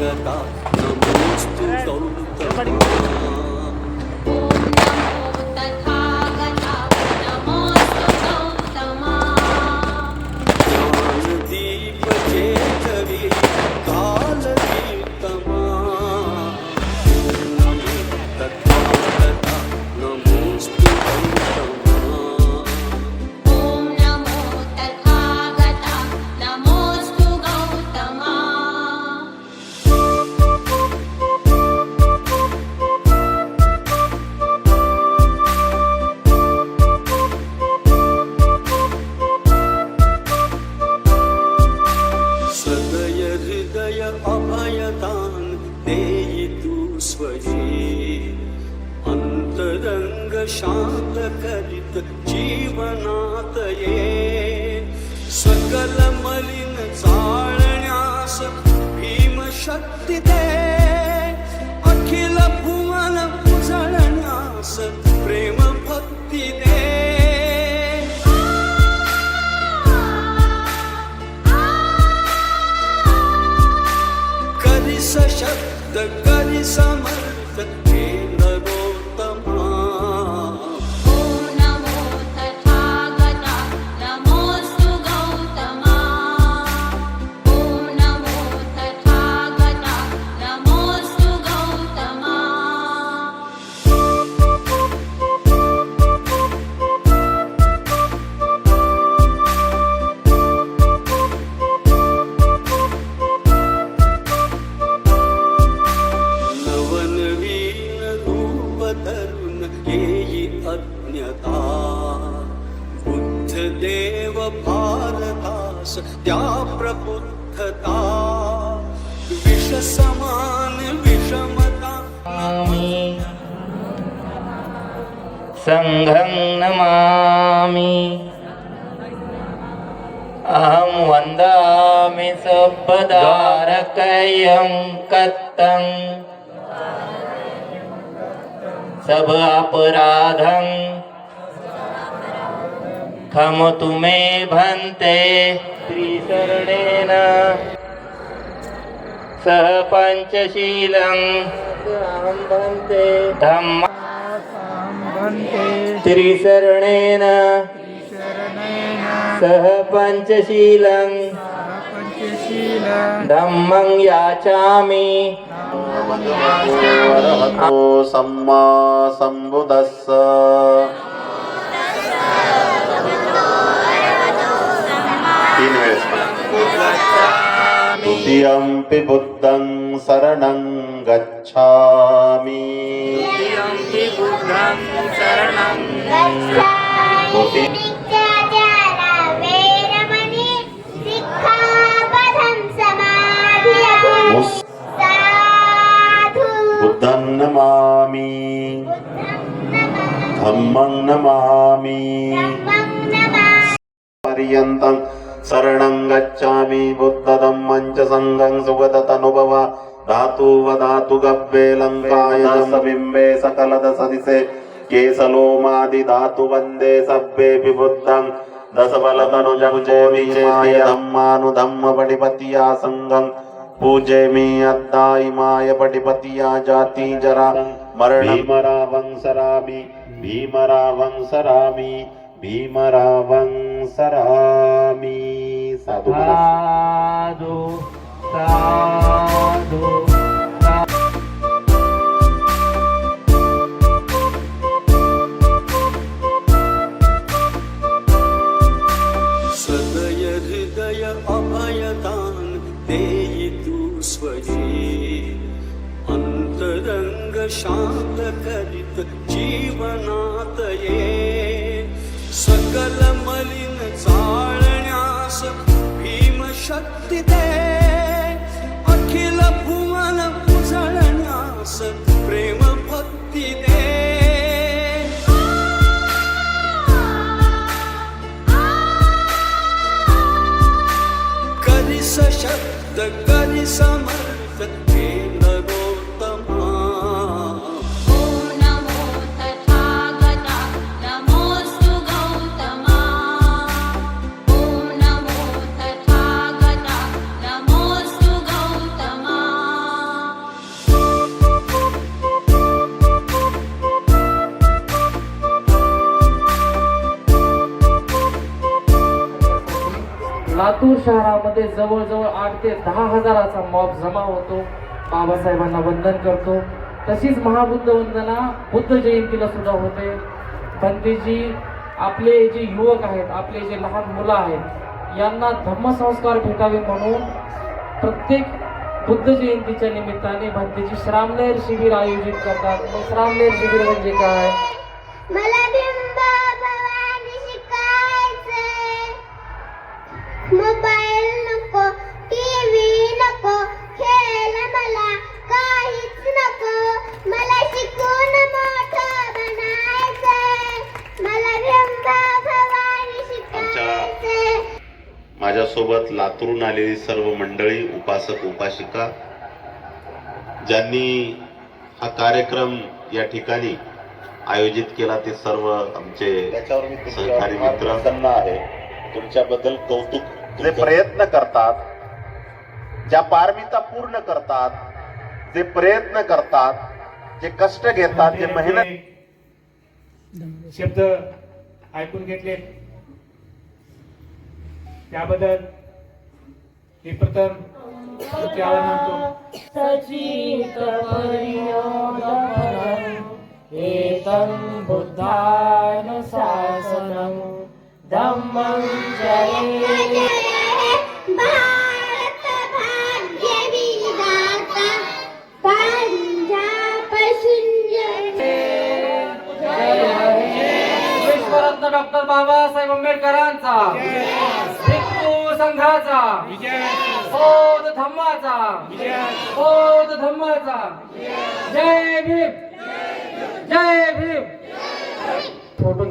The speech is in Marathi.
내가 다 너무 스트레스 너무 शांत करीत जीवनात ये. सकल मलिन चाळण्यास भीम शक्ती दे. अखिल भुवन उजळण्यास प्रेम भक्ती दे. करी सशब्द करी समर्थ प्रबुद्धता विष समान विषमता सङ्घं नमामि। अहं वन्दामि सपदारकयं कत्तं सब अपराधं खमतु मे भन्ते त्रिशरणेन सह पञ्चशीलं भन्ते धम्म त्रिशरणेन सह पञ्चशीलं धम्मं याचामि सम्मा सम्बुदस्स द्वितीयम्पि बुद्धं शरणं गच्छामि। द्वितीय मुस् बुद्धं नमामि। धम्मं नमामि। पर्यन्तं शरणं गच्छामि बुद्धधम्मं च सङ्गं सुगततनुभव धातु वधातु गव्ये लङ्काय बिम्बे सकलदसदिसे केसलोमादि धातु वन्दे सभ्येऽपि बुद्धं दशबलतनुजमुजेमीय धम्मानुधम्म पटिपतिया सङ्गं पूजयमि अद्दायिमाय पटिपतिया जाति जरा मरण भीमरावं सरामि भीमरावं सरामि भीमरावं सरामि साधु मनः साधु साधु सदय हृदय अभयदान देई तू स्वये अंतरंग शांत करीत जीवनात ये मलिन चाळण्यास भीम शक्ती दे. अखिल भुवन उजळण्यास प्रेम भक्ती दे. करी सशब्द करी समर्थ लातूर शहरामध्ये जवळजवळ आठ ते दहा हजाराचा मॉब जमा होतो. बाबासाहेबांना वंदन करतो. तशीच महाबुद्ध वंदना बुद्ध जयंतीला सुद्धा होते. पंडितजी आपले जे युवक आहेत आपले जे लहान मुलं आहेत यांना धम्मसंस्कार भेटावे म्हणून प्रत्येक बुद्ध जयंतीच्या निमित्ताने भंतेजी श्रामलेर शिबिर आयोजित करतात. मग श्रामलेर शिबिर म्हणजे काय? मोबाईल नको टीव्ही नको खेळ मला काहीच नको. मला शिकून मोठं बनायचंय. मला बिंब भवानी शिकायचे माझ्यासोबत लातूरून आलेली सर्व मंडळी उपासक उपासिका ज्यांनी हा कार्यक्रम या ठिकाणी आयोजित केला ते सर्व आमचे सहकारी मित्र. त्यांना आहे. तुमच्याबद्दल कौतुक जे प्रयत्न करतात ज्या पारमिता पूर्ण करतात जे प्रयत्न करतात जे कष्ट घेतात जे मेहनत शब्द ऐकून घेतले. त्याबद्दल मी प्रथम तुमचे डॉक्टर बाबासाहेब आंबेडकरांचा भिक्खू संघाचा बौद्ध धम्माचा बौद्ध धम्माचा. जय भीम! जय भीम! फोटो